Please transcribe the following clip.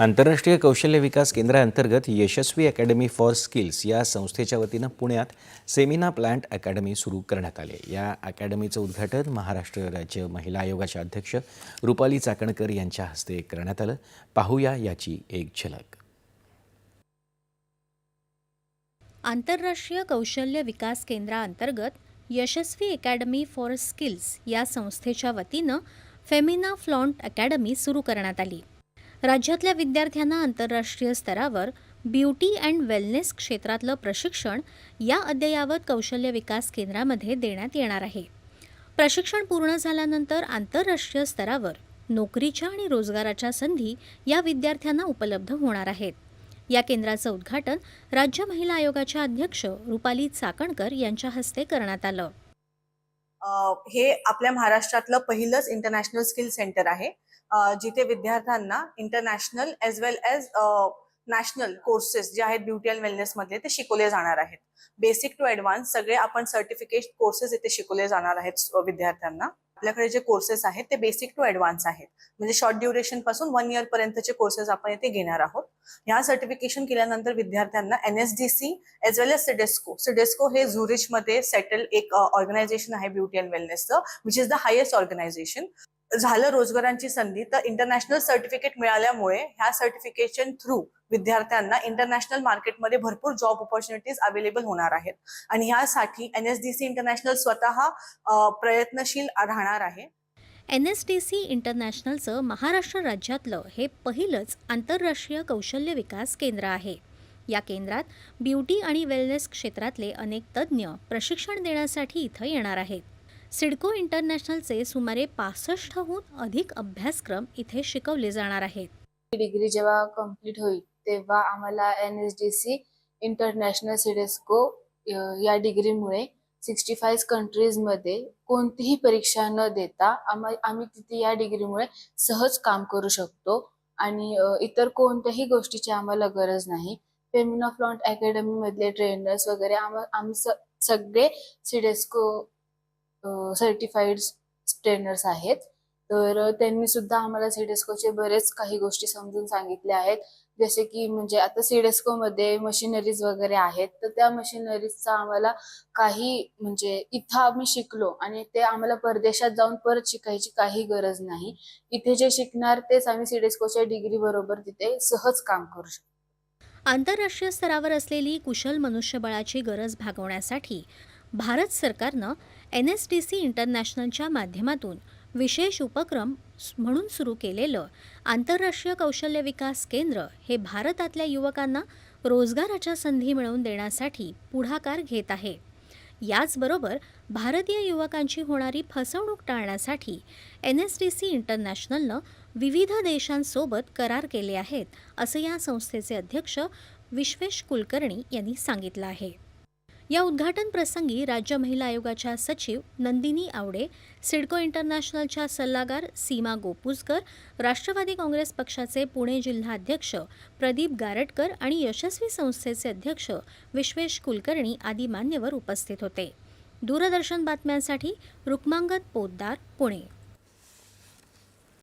आंतरराष्ट्रीय कौशल्य विकास केंद्राअंतर्गत यशस्वी अकॅडमी फॉर स्किल्स या संस्थेच्या वतीनं पुण्यात सेमिना प्लांट अकॅडमी सुरू करण्यात आली. या अकॅडमीचं उद्घाटन महाराष्ट्र राज्य महिला आयोगाच्या अध्यक्ष रुपाली चाकणकर यांच्या हस्ते करण्यात आलं. पाहूया याची एक झलक. आंतरराष्ट्रीय कौशल्य विकास केंद्राअंतर्गत यशस्वी अकॅडमी फॉर स्किल्स या संस्थेच्या वतीनं फेमिना फ्लॉन्ट अकॅडमी सुरू करण्यात आली. राज्यातल्या विद्यार्थ्यांना आंतरराष्ट्रीय स्तरावर ब्युटी अँड वेलनेस क्षेत्रातलं प्रशिक्षण या अद्ययावत कौशल्य विकास केंद्रामध्ये देण्यात येणार आहे. प्रशिक्षण पूर्ण झाल्यानंतर आंतरराष्ट्रीय स्तरावर नोकरीच्या आणि रोजगाराच्या संधी या विद्यार्थ्यांना उपलब्ध होणार आहेत. या केंद्राचं उद्घाटन राज्य महिला आयोगाच्या अध्यक्ष रुपाली चाकणकर यांच्या हस्ते करण्यात आलं. हे आपल्या महाराष्ट्रातलं पहिलंच इंटरनॅशनल स्किल सेंटर आहे. जिथे विद्यार्थ्यांना international as well as national courses जे आहेत ब्युटी अँड वेलनेस मधले ते शिकवले जाणार आहेत. बेसिक टू ऍडव्हान्स सगळे आपण सर्टिफिकेट कोर्सेस इथे शिकवले जाणार आहेत विद्यार्थ्यांना. आपल्याकडे जे कोर्सेस आहेत ते बेसिक टू ऍडव्हान्स आहेत. म्हणजे शॉर्ट ड्युरेशनपासून वन इयर पर्यंतचे कोर्सेस आपण इथे घेणार आहोत. ह्या सर्टिफिकेशन केल्यानंतर विद्यार्थ्यांना N S D C as well as CIDESCO CIDESCO हे झुरिचमध्ये सेटल एक ऑर्गनायझेशन आहे beauty and वेलनेसचं which is the highest organisation झालं रोजगारांची संधी तर इंटरनॅशनल सर्टिफिकेट मिळाल्यामुळे ह्या सर्टिफिकेशन थ्रू विद्यार्थ्यांना इंटरनॅशनल मार्केटमध्ये भरपूर जॉब ऑपॉर्च्युनिटीज अवेलेबल होणार आहेत. आणि ह्यासाठी N S D C international स्वतः प्रयत्नशील राहणार आहे. एन एस डी सी इंटरनॅशनलचं महाराष्ट्र राज्यातलं हे पहिलंच आंतरराष्ट्रीय कौशल्य विकास केंद्र आहे. या केंद्रात ब्युटी आणि वेलनेस क्षेत्रातले अनेक तज्ज्ञ प्रशिक्षण देण्यासाठी इथं येणार आहेत. सिडको इंटरनॅशनलचे सुमारे पासष्टहून अधिक अभ्यासक्रम इथे शिकवले जाणार आहेत. डिग्री जेव्हा कंप्लीट होईल तेव्हा आम्हाला N S D C international CIDESCO या डिग्रीमुळे सिक्स्टी फाईव्ह कंट्रीजमध्ये कोणतीही परीक्षा न देता आम्ही तिथे या डिग्रीमुळे सहज काम करू शकतो. आणि इतर कोणत्याही गोष्टीची आम्हाला गरज नाही. फेमिना फ्लॉन्ट अकॅडमीमधले ट्रेनर्स वगैरे आम्हा आम्ही सगळे सिडेस्को सर्टिफाईड ट्रेनर्स आहेत. तर त्यांनी सुद्धा आम्हाला सिडेस्कोचे बरेच काही गोष्टी समजून सांगितल्या आहेत. जसे की म्हणजे आता सिडेस्को मध्ये मशिनरीज वगैरे आहेत तर त्या मशिनरीजचा आम्हाला काही म्हणजे इथं आम्ही शिकलो आणि ते आम्हाला परदेशात जाऊन परत शिकायची काही गरज नाही. इथे जे शिकणार तेच आम्ही सिडेस्कोच्या डिग्री बरोबर तिथे सहज काम करू शकतो. आंतरराष्ट्रीय स्तरावर असलेली कुशल मनुष्यबळाची गरज भागवण्यासाठी भारत सरकारनं एन एस डी सी इंटरनॅशनलच्या माध्यमातून विशेष उपक्रम म्हणून सुरू केलेलं आंतरराष्ट्रीय कौशल्य विकास केंद्र हे भारतातल्या युवकांना रोजगाराच्या संधी मिळवून देण्यासाठी पुढाकार घेत आहे. याचबरोबर भारतीय युवकांची होणारी फसवणूक टाळण्यासाठी एन एस डी सी इंटरनॅशनलनं विविध देशांसोबत करार केले आहेत असं या संस्थेचे अध्यक्ष विश्वेश कुलकर्णी यांनी सांगितलं आहे. या उद्घाटन प्रसंगी राज्य महिला आयोगाच्या सचिव नंदिनी आवडे सिडको इंटरनॅशनलच्या सल्लागार सीमा गोपूजकर राष्ट्रवादी काँग्रेस पक्षाचे पुणे जिल्हाध्यक्ष प्रदीप गारटकर आणि यशस्वी संस्थेचे अध्यक्ष विश्वेश कुलकर्णी आदी मान्यवर उपस्थित होते. दूरदर्शन बातम्यांसाठी रुक्मांगत पोद्दार पुणे.